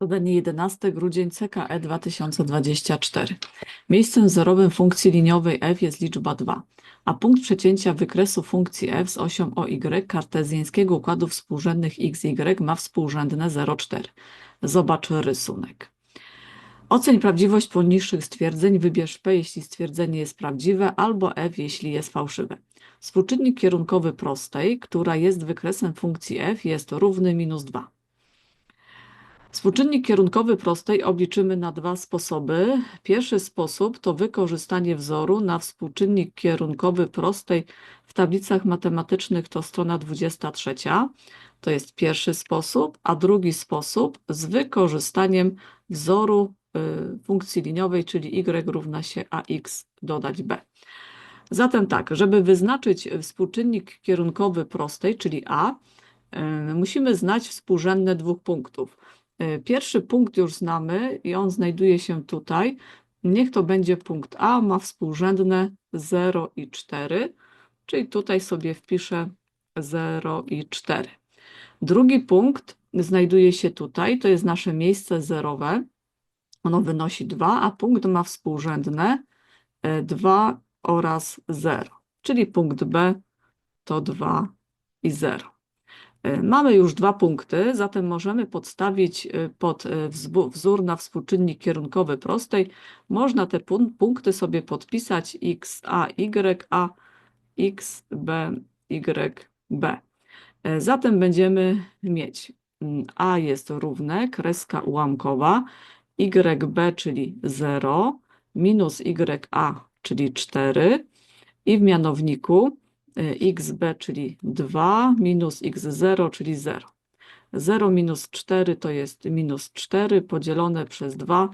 Zadanie 11 grudzień CKE 2024. Miejscem zerowym funkcji liniowej f jest liczba 2, a punkt przecięcia wykresu funkcji f z osią OY kartezjańskiego układu współrzędnych x, y ma współrzędne 0,4. Zobacz rysunek. Oceń prawdziwość poniższych stwierdzeń, wybierz P, jeśli stwierdzenie jest prawdziwe, albo F, jeśli jest fałszywe. Współczynnik kierunkowy prostej, która jest wykresem funkcji f, jest równy minus 2. Współczynnik kierunkowy prostej obliczymy na dwa sposoby. Pierwszy sposób to wykorzystanie wzoru na współczynnik kierunkowy prostej w tablicach matematycznych to strona 23. To jest pierwszy sposób, a drugi sposób z wykorzystaniem wzoru y, funkcji liniowej, czyli y równa się ax dodać b. Zatem tak, żeby wyznaczyć współczynnik kierunkowy prostej, czyli a, y, musimy znać współrzędne dwóch punktów. Y, Pierwszy punkt już znamy i on znajduje się tutaj. Niech to będzie punkt A, ma współrzędne 0 i 4, czyli tutaj sobie wpiszę 0 i 4. Drugi punkt znajduje się tutaj, to jest nasze miejsce zerowe. Ono wynosi 2, a punkt ma współrzędne 2 oraz 0, czyli punkt B to 2 i 0. Y, Mamy już dwa punkty, zatem możemy podstawić y, pod wzbu- wzór na współczynnik kierunkowy prostej. Można te pun- punkty sobie podpisać x, a, y, a, x, b, y, b. Zatem będziemy mieć mm, a jest równe, kreska ułamkowa, yb, czyli 0, minus ya, czyli 4 i w mianowniku xb, czyli 2, minus x0, czyli 0. 0 minus 4 to jest minus 4, podzielone przez 2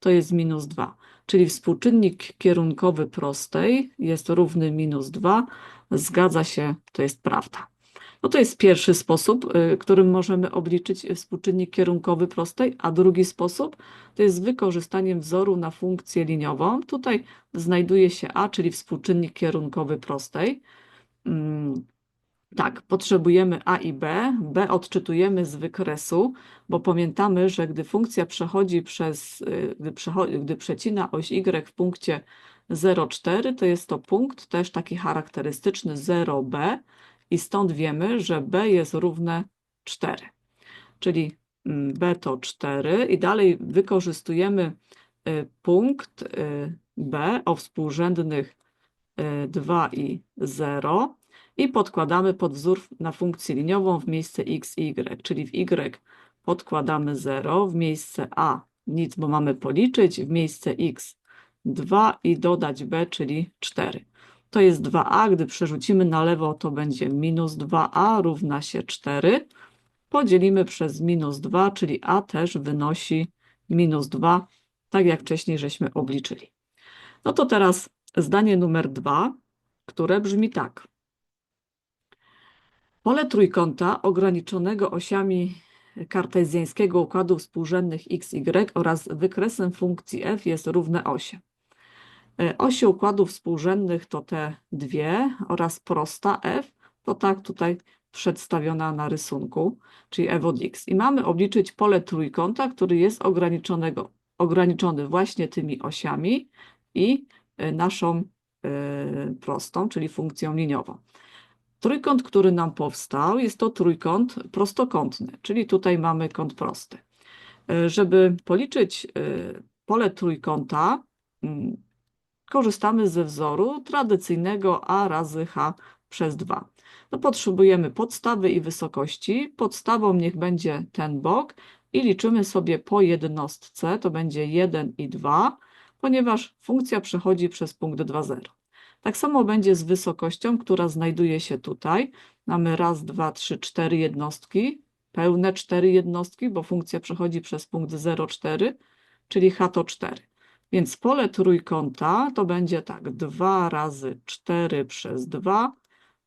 to jest minus 2. Czyli współczynnik kierunkowy prostej jest równy minus 2. Zgadza się, to jest prawda. No to jest pierwszy sposób, y, którym możemy obliczyć współczynnik kierunkowy prostej, a drugi sposób to jest wykorzystaniem wzoru na funkcję liniową. Tutaj znajduje się a, czyli współczynnik kierunkowy prostej. Mm, Tak, potrzebujemy a i b. b odczytujemy z wykresu, bo pamiętamy, że gdy funkcja przechodzi przez, y, gdy, przecho- gdy przecina oś y w punkcie 0,4, to jest to punkt też taki charakterystyczny 0b i stąd wiemy, że b jest równe 4. Czyli mm, b to 4 i dalej wykorzystujemy y, punkt y, b o współrzędnych 2 i 0 i podkładamy pod wzór na funkcję liniową w miejsce x y, czyli w y podkładamy 0, w miejsce a nic, bo mamy policzyć, w miejsce x 2 i dodać b, czyli 4. To jest 2a, gdy przerzucimy na lewo, to będzie minus 2a równa się 4. Podzielimy przez minus 2, czyli a też wynosi minus 2, tak jak wcześniej żeśmy obliczyli. No to teraz zdanie numer 2, które brzmi tak. Pole trójkąta ograniczonego osiami kartezjańskiego układu współrzędnych x, y oraz wykresem funkcji f jest równe 8. E, Osie układów współrzędnych to te dwie oraz prosta f, to tak tutaj przedstawiona na rysunku, czyli f od x. I mamy obliczyć pole trójkąta, który jest ograniczonego, ograniczony właśnie tymi osiami i naszą e, prostą, czyli funkcją liniową. Trójkąt, który nam powstał, jest to trójkąt prostokątny, czyli tutaj mamy kąt prosty. E, Żeby policzyć pole trójkąta, mm, korzystamy ze wzoru tradycyjnego a razy h przez 2. No potrzebujemy podstawy i wysokości. Podstawą niech będzie ten bok i liczymy sobie po jednostce, to będzie 1 i 2, ponieważ funkcja przechodzi przez punkt 2, 0. Tak samo będzie z wysokością, która znajduje się tutaj. Mamy raz, dwa, trzy, cztery jednostki, pełne cztery jednostki, bo funkcja przechodzi przez punkt 0,4, czyli h to 4. Więc pole trójkąta to będzie tak 2 razy 4 przez 2,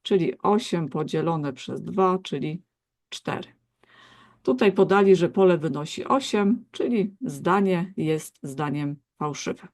czyli 8 podzielone przez 2, czyli 4. Tutaj podali, że pole wynosi 8, czyli zdanie jest zdaniem fałszywe.